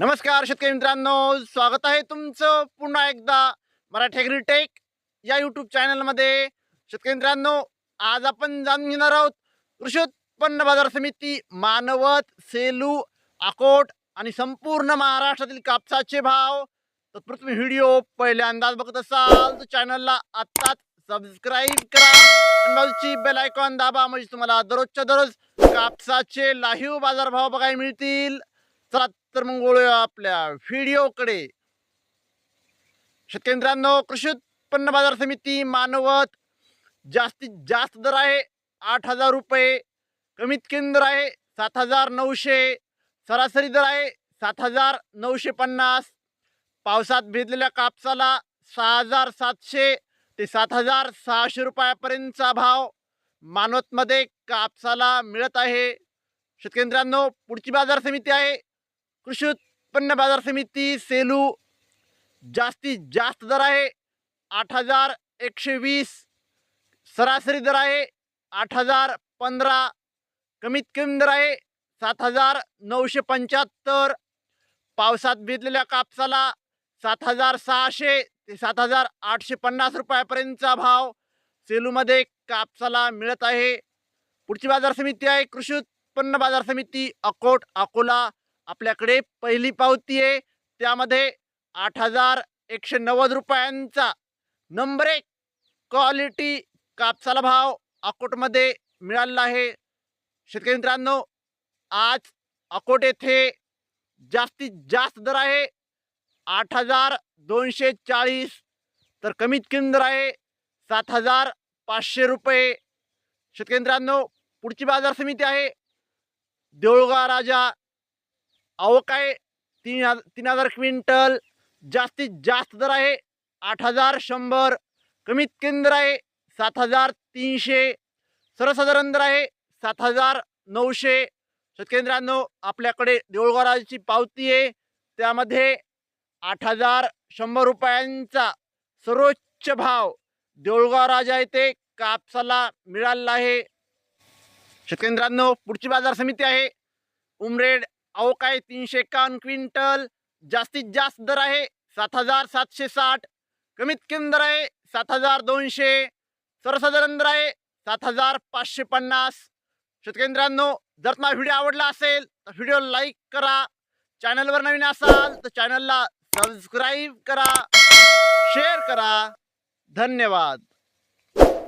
नमस्कार शेतकरी मित्रांनो. स्वागत आहे तुमचं पुन्हा एकदा मराठी टेक या यूट्यूब चॅनलमध्ये शेतकरी मित्रांनो आज आपण जाणून घेणार आहोत कृषी उत्पन्न बाजार समिती मानवत सेलू आकोट आणि संपूर्ण महाराष्ट्रातील कापसाचे भाव. तर तुम्ही व्हिडिओ पहिल्यांदाच बघत असाल तर चॅनलला आत्ताच सबस्क्राईब करा आणि बाजूची बेल आयकॉन दाबा म्हणजे तुम्हाला दररोजच्या दररोज कापसाचे लाईव्ह बाजारभाव बघायला मिळतील. चला तर मग वळूया आपल्या व्हिडिओकडे. शेतकरी मित्रांनो कृषी उत्पन्न बाजार समिती मानवत जास्तीत जास्त दर आहे आठ हजार रुपये कमीत कमी दर आहे सात हजार नऊशे सरासरी दर आहे सात हजार नऊशे पन्नास पावसात भिजलेल्या कापसाला सहा हजार सातशे ते सात हजार सहाशे रुपयापर्यंतचा भाव मानवतमध्ये कापसाला मिळत आहे. शेतकरी मित्रांनो पुढची बाजार समिती आहे. कृषी उत्पन्न बाजार समिती सेलू जास्तीत जास्त दर आहे. आठ हजार एकशे वीस सरासरी दर आहे. आठ हजार पंधरा कमीत कमी दर आहे. सात हजार नऊशे पंच्याहत्तर पावसात भिजलेल्या कापसाला सात हजार सहाशे ते सात हजार आठशे पन्नास रुपयापर्यंतचा भाव सेलूमध्ये कापसाला मिळत आहे. पुढची बाजार समिती आहे. कृषी उत्पन्न बाजार समिती अकोट अकोला आपल्याकडे पहिली पावती आहे. त्यामध्ये आठ हजार एकशे नव्वद रुपयांचा नंबर एक क्वालिटी कापसाला भाव अकोटमध्ये मिळालेला आहे. शेतकरी मित्रांनो आज अकोट येथे जास्तीत जास्त दर आहे. आठ हजार दोनशे चाळीस तर कमीत कमी दर आहे सात हजार पाचशे रुपये. शेतकरी मित्रांनो पुढची बाजार समिती आहे. देऊळगा राजा आवक आहे तीन हजार तीन हजार क्विंटल. जास्तीत जास्त दर आहे आठ हजार शंभर. कमीत कमी दर आहे सात हजार तीनशे. सर्वसाधारण दर आहे सात हजार नऊशे. शेतकेंद्रांनो आपल्याकडे देऊळगाव राजाची पावती आहे. त्यामध्ये आठ हजार शंभर रुपयांचा सर्वोच्च भाव देऊळगाव राजा येथे कापसाला मिळालेला आहे. शेतकेंद्रांनो पुढची बाजार समिती आहे. उमरेड अहो काय तीनशे एकावन्न क्विंटल? जास्तीत जास्त दर आहे सात हजार सातशे साठ. कमीत कमी दर आहे सात हजार दोनशे. सर्वसाधारण दर आहे सात हजार पाचशे पन्नास. शेतकरी जर तुम्हाला व्हिडिओ आवडला असेल तर व्हिडिओ लाईक करा. चॅनलवर नवीन असाल तर चॅनलला सबस्क्राईब करा. शेअर करा. धन्यवाद.